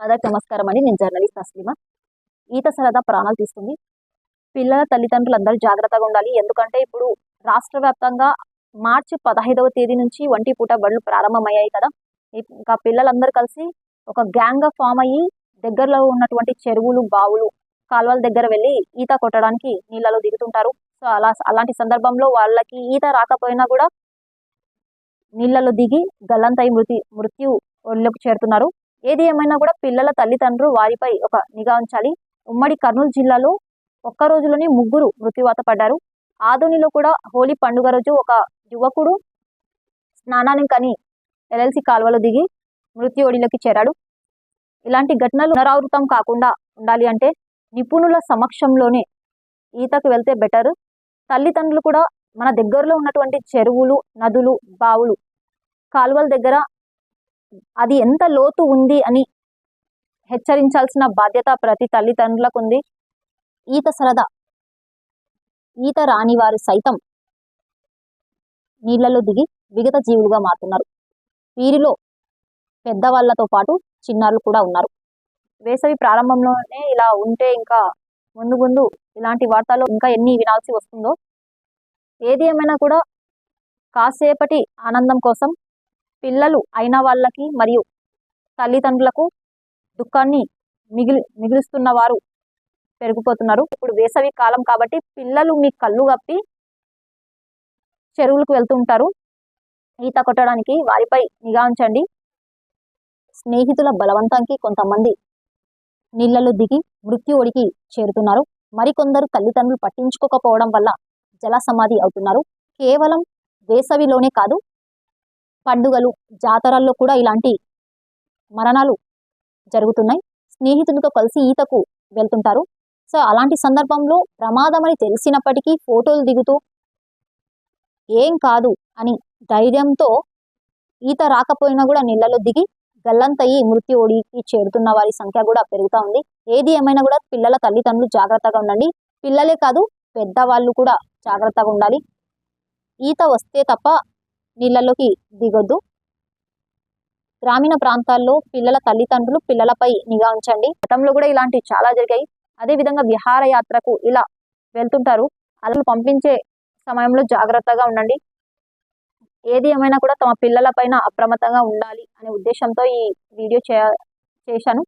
అందరికి నమస్కారం అండి. నేను జర్నలిస్ట్ తస్లిమా ఈత సరదా ప్రాణాలు తీస్తుంది పిల్లల తల్లిదండ్రులు అందరూ జాగ్రత్తగా ఉండాలి. ఎందుకంటే ఇప్పుడు రాష్ట్ర వ్యాప్తంగా మార్చి పదహైదవ తేదీ నుంచి వంటి పూట బడులు ప్రారంభమయ్యాయి కదా. ఇంకా పిల్లలందరూ కలిసి ఒక గ్యాంగ్గా ఫామ్ అయ్యి దగ్గరలో ఉన్నటువంటి చెరువులు బావులు కాలువల దగ్గర వెళ్ళి ఈత కొట్టడానికి నీళ్ళలో దిగుతుంటారు. సో అలా అలాంటి సందర్భంలో వాళ్ళకి ఈత రాకపోయినా కూడా నీళ్ళలో దిగి గల్లంతై మృతి మృత్యు ఒళ్ళకు చేరుతున్నారు. ఏది ఏమైనా కూడా పిల్లల తల్లిదండ్రులు వారిపై ఒక నిఘా ఉంచాలి. ఉమ్మడి కర్నూలు జిల్లాలో ఒక్క రోజులోనే ముగ్గురు మృత్యువాత పడ్డారు. ఆదోనిలో కూడా హోలీ పండుగ రోజు ఒక యువకుడు స్నానానికి కని ఎల్ఎల్సి కాలువలో దిగి మృత్యు ఒడిలోకి చేరాడు. ఇలాంటి ఘటనలు పునరావృతం కాకుండా ఉండాలి అంటే నిపుణుల సమక్షంలోనే ఈతకు వెళ్తే బెటర్ తల్లిదండ్రులు కూడా మన దగ్గరలో ఉన్నటువంటి చెరువులు నదులు బావులు కాలువల దగ్గర అది ఎంత లోతు ఉంది అని హెచ్చరించాల్సిన బాధ్యత ప్రతి తల్లిదండ్రులకు ఉంది ఈత సరదా. ఈత రాని వారు సైతం నీళ్ళలో దిగి విగత జీవులుగా మారుతున్నారు. వీరిలో పెద్దవాళ్ళతో పాటు చిన్నారులు కూడా ఉన్నారు. వేసవి ప్రారంభంలోనే ఇలా ఉంటే ఇంకా ముందు ముందు ఇలాంటి వార్తలు ఇంకా ఎన్ని వినాల్సి వస్తుందో. ఏది ఏమైనా కూడా కాసేపటి ఆనందం కోసం పిల్లలు అయిన వాళ్ళకి మరియు తల్లిదండ్రులకు దుఃఖాన్ని మిగిలి మిగులుస్తున్న వారు పెరిగిపోతున్నారు. ఇప్పుడు వేసవి కాలం కాబట్టి పిల్లలు మీ కళ్ళు కప్పి చెరువులకు వెళ్తుంటారు. ఈత కొట్టడానికి వారిపై నిఘా ఉంచండి. స్నేహితుల బలవంతానికి కొంతమంది నీళ్ళలో దిగి మృత్యు ఒడికి చేరుతున్నారు. మరికొందరు తల్లిదండ్రులు పట్టించుకోకపోవడం వల్ల జల సమాధి అవుతున్నారు. కేవలం వేసవిలోనే కాదు పండుగలు జాతరల్లో కూడా ఇలాంటి మరణాలు జరుగుతున్నాయి. స్నేహితులతో కలిసి ఈతకు వెళ్తుంటారు. సో అలాంటి సందర్భంలో ప్రమాదం అని తెలిసినప్పటికీ ఫోటోలు దిగుతూ ఏం కాదు అని ధైర్యంతో ఈత రాకపోయినా కూడా నీళ్ళలో దిగి గల్లంతయి మృత్యు ఒడికి చేరుతున్న వారి సంఖ్య కూడా పెరుగుతూ ఉంది. ఏది ఏమైనా కూడా పిల్లల తల్లిదండ్రులు జాగ్రత్తగా ఉండండి. పిల్లలే కాదు పెద్దవాళ్ళు కూడా జాగ్రత్తగా ఉండాలి. ఈత వస్తే తప్ప నీళ్ళలోకి దిగొద్దు. గ్రామీణ ప్రాంతాల్లో పిల్లల తల్లిదండ్రులు పిల్లలపై నిఘా ఉంచండి. గతంలో కూడా ఇలాంటివి చాలా జరిగాయి. అదే విధంగా విహారయాత్రకు ఇలా వెళ్తుంటారు. అలా పంపించే సమయంలో జాగ్రత్తగా ఉండండి. ఏది ఏమైనా కూడా తమ పిల్లల పైన అప్రమత్తంగా ఉండాలి అనే ఉద్దేశంతో ఈ వీడియో చే చేశాను.